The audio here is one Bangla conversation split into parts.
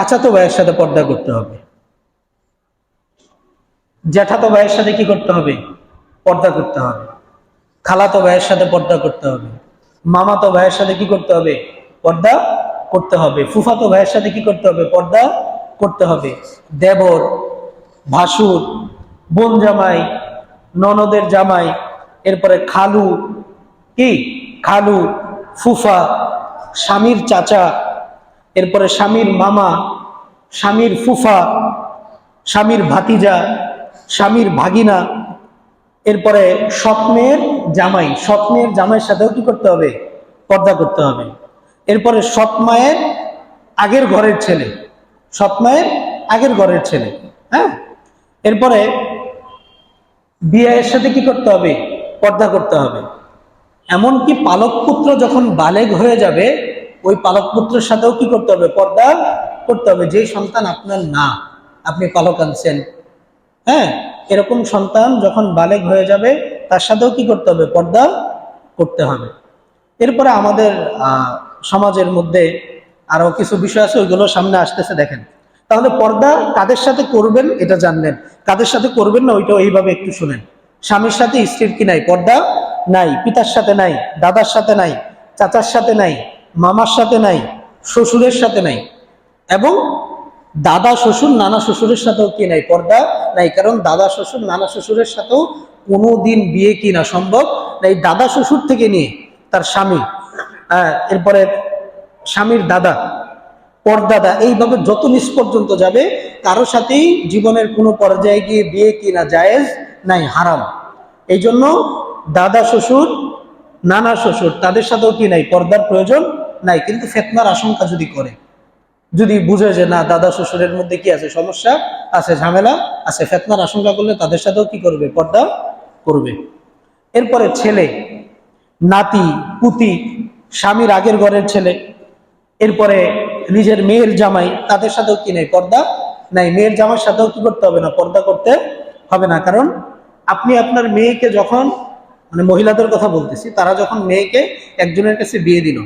চাচাতো ভাইয়ের সাথে পর্দা করতে হবে। জ্যাঠাতো ভাইয়ের সাথে কি করতে হবে? পর্দা করতে হবে। খালাতো ভাইয়ের সাথে পর্দা করতে হবে। মামাতো ভাইয়ের সাথে কি করতে হবে? পর্দা করতে হবে। ফুফাতো ভাইয়ের সাথে কি করতে হবে? পর্দা করতে হবে। দেবর, ভাসুর, বোন জামাই, ননদের জামাই, এরপরে খালু, কি? খালু, ফুফা, স্বামীর চাচা, এরপরে স্বামীর মামা স্বামীর ফুফা, স্বামীর ভাতিজা, স্বামীর ভাগিনা, এরপরে স্বপ্নের জামাই, স্বপ্নের জামাইয়ের সাথেও কি করতে হবে? পর্দা করতে হবে। এরপরে সৎমায়ের আগের ঘরের ছেলে সৎমায়ের আগের ঘরের ছেলে হ্যাঁ? এরপরে বিয়ের সাথে কি করতে হবে? পর্দা করতে হবে। এমনকি পালক পুত্র যখন বালেগ হয়ে যাবে, ওই পালক পুত্রের সাথেও কি করতে হবে? পর্দা করতে হবে যেই সন্তান আপনার না, আপনি পালক আনছেন। হ্যাঁ এরকম সন্তান যখন বালেগ হয়ে যাবে, তার সাথেও কি করতে হবে? পর্দা করতে হবে। এরপরে আমাদের সমাজের মধ্যে আরও কিছু বিষয় আছে, ওইগুলো সামনে আসতেছে, দেখেন। তাহলে পর্দা কাদের সাথে করবেন, এটা জানলেন। কাদের সাথে করবেন না, ওইটা এইভাবে একটু শুনেন। স্বামীর সাথে স্ত্রীর কি নাই? পর্দা নাই, পিতার সাথে নাই, দাদার সাথে নাই, চাচার সাথে নাই, মামার সাথে নাই, শ্বশুরের সাথে নাই। এবং দাদা শ্বশুর, নানা শ্বশুরের সাথেও কি নাই? পর্দা নাই, কারণ দাদা শ্বশুর, নানা শ্বশুরের সাথেও কোনোদিন বিয়ে কি না সম্ভব? না এই দাদা শ্বশুর থেকে নিয়ে তার স্বামী হ্যাঁ এরপরে স্বামীর দাদা, পর্দাদা এইভাবে যত নিচ পর্যন্ত যাবে, কারও সাথেই জীবনের কোনো পর্যায়ে গিয়ে বিয়ে কি না, জায়েজ নাই, হারাম। এই জন্য দাদা শ্বশুর, নানা শ্বশুর, তাদের সাথেও কি নাই, পর্দার প্রয়োজন নাই, কিন্তু ফেতনার আশঙ্কা যদি করে যদি বুঝে যে না, দাদা শ্বশুরের মধ্যে কি আছে সমস্যা, আছে ঝামেলা, আছে ফেতনার আশঙ্কা করলে তাদের সাথেও কি করবে? পর্দা করবে। এরপরে ছেলে, নাতি, পুতি, স্বামীর আগের ঘরের ছেলে, এরপরে নিজের মেয়ের জামাই, তাদের সাথেও কি নেই? পর্দা নাই। মেয়ের জামাইয়ের সাথেও কি করতে হবে না? পর্দা করতে হবে না। কারণ আপনি আপনার মেয়েকে যখন মানে মহিলাদের কথা বলতেছি, তারা যখন মেয়েকে একজনের কাছে বিয়ে দিল,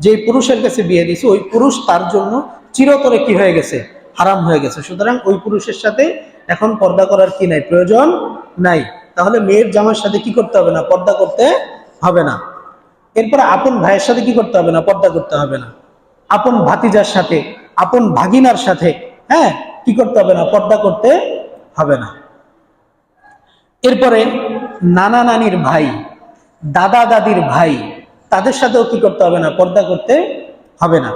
যেই পুরুষের কাছে বিয়ে দিছে ওই পুরুষ তার জন্য চিরতরে কি হয়ে গেছে? হারাম হয়ে গেছে। সুতরাং ওই পুরুষের সাথে এখন পর্দা করার কি নাই? প্রয়োজন নাই। তাহলে মেয়ের জামার সাথে কি করতে হবে না? পর্দা করতে হবে না। এরপরে আপন ভাইয়ের সাথে কি করতে হবে না? পর্দা করতে হবে না। আপন ভাতিজার সাথে, আপন ভাগিনার সাথে হ্যাঁ কি করতে হবে না? পর্দা করতে হবে না। এরপরে নানা নানির ভাই, দাদা দাদির ভাই, তাদের সাথেও কি করতে হবে না? পর্দা করতে হবে না।